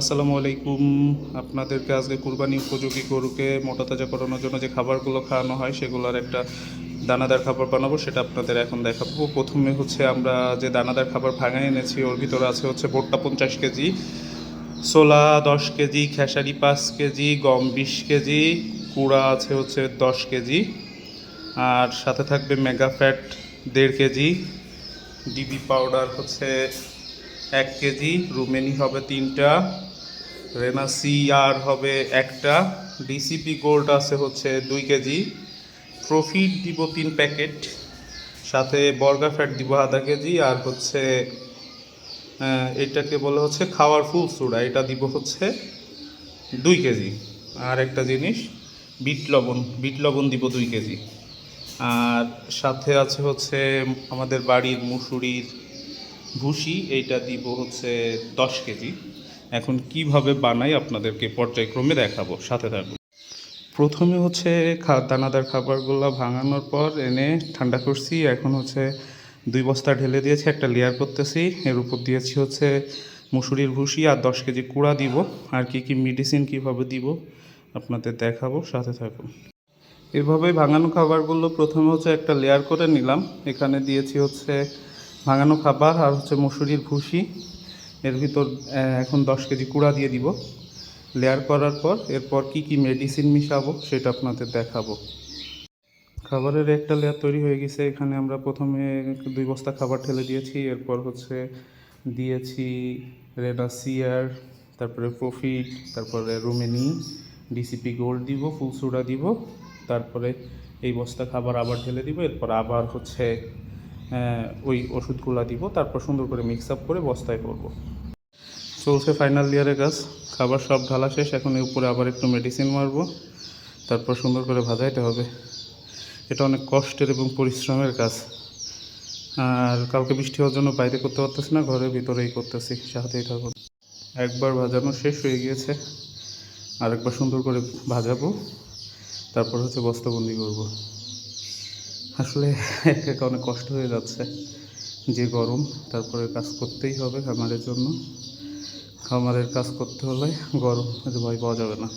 আসসালামু আলাইকুম। আপনাদেরকে আজকে কুরবানি উপযোগী গরুকে মোটা তাজা করানোর জন্য যে খাবারগুলো খাওয়ানো হয়, সেগুলোর একটা দানাদার খাবার বানাবো, সেটা আপনাদের এখন দেখাবো। প্রথমে হচ্ছে আমরা যে দানাদার খাবার ভাঙায় এনেছি, ওর ভিতরে আছে হচ্ছে ভুট্টা পঞ্চাশ কেজি, ছোলা দশ কেজি, খেসারি পাঁচ কেজি, গম বিশ কেজি, কুড়া আছে হচ্ছে দশ কেজি, আর সাথে থাকবে মেগা ফ্যাট দেড় কেজি, ডিবি পাউডার হচ্ছে এক কেজি, রুমেনি হবে তিনটা রেনাসি আর হবে একটা। ডিসিপি গোল্ড আছে হচ্ছে দুই কেজি। প্রফিট দিব তিন প্যাকেট সাথে বর্গা ফ্যাট দিব আধা কেজি। আর হচ্ছে এটাকে বলে হচ্ছে খাওয়ার ফুল সুডা। এটা দিব হচ্ছে দুই কেজি। আর একটা জিনিস, বিট লবণ। বিট লবণ দিব দুই কেজি। আর সাথে আছে হচ্ছে আমাদের বাড়ির মুসুরির ভুসি। এইটা দিব হচ্ছে দশ কেজি। এখন কীভাবে বানাই আপনাদেরকে পর্যায়ক্রমে দেখাবো, সাথে থাকুন। প্রথমে হচ্ছে দানাদার খাবারগুলো ভাঙানোর পর এনে ঠান্ডা করছি। এখন হচ্ছে দুই বস্তা ঢেলে দিয়েছি, একটা লেয়ার করতেছি। এর উপর দিয়েছি হচ্ছে মুসুরির ভুসি আর দশ কেজি কুড়া দিব। আর কি কি মেডিসিন কীভাবে দিব আপনাদের দেখাবো, সাথে থাকুন। এভাবে ভাঙানো খাবারগুলো প্রথমে হচ্ছে একটা লেয়ার করে নিলাম। এখানে দিয়েছি হচ্ছে ভাঙানো খাবার আর হচ্ছে মসুরির ভুসি। এর ভিতর এখন দশ কেজি কুড়া দিয়ে দিব। লেয়ার করার পর এরপর কি কি মেডিসিন মিশাবো সেটা আপনাদের দেখাবো। খাবারের একটা লেয়ার তৈরি হয়ে গেছে। এখানে আমরা প্রথমে দুই বস্তা খাবার ঢেলে দিয়েছি। এরপর হচ্ছে দিয়েছি রেনাসিয়ার তারপরে প্রফিট তারপরে রুমেনি ডিসিপি গোল্ড দিব ফুল সুডা দিব। তারপরে এই বস্তা খাবার আবার ঢেলে দিব। এরপর আবার হচ্ছে ওই ওষুধগুলো দিব, তারপর সুন্দর করে মিক্স আপ করে বস্তায় করব। চলছে ফাইনাল ইয়ারের কাজ। খাবার সব ঢালা শেষ, এখন এর উপরে আবার একটু মেডিসিন মারবো। তারপর সুন্দর করে ভাজাইতে হবে। এটা অনেক কষ্টের এবং পরিশ্রমের কাজ। আর কালকে বৃষ্টি হওয়ার জন্য বাইরে করতে পারতেছি না, ঘরের ভিতরেই করতেছি, সাথেই থাকুন একবার ভাজানো শেষ হয়ে গিয়েছে। আরেকবার সুন্দর করে ভাজাবো। তারপর হচ্ছে বস্তাবন্দি করব। আসলে অনেক কষ্ট হয়ে যাচ্ছে। যে গরম, তারপরে কাজ করতেই হবে খামারের জন্য। খামারের কাজ করতে হলে গরম ভয় পাওয়া যাবে না।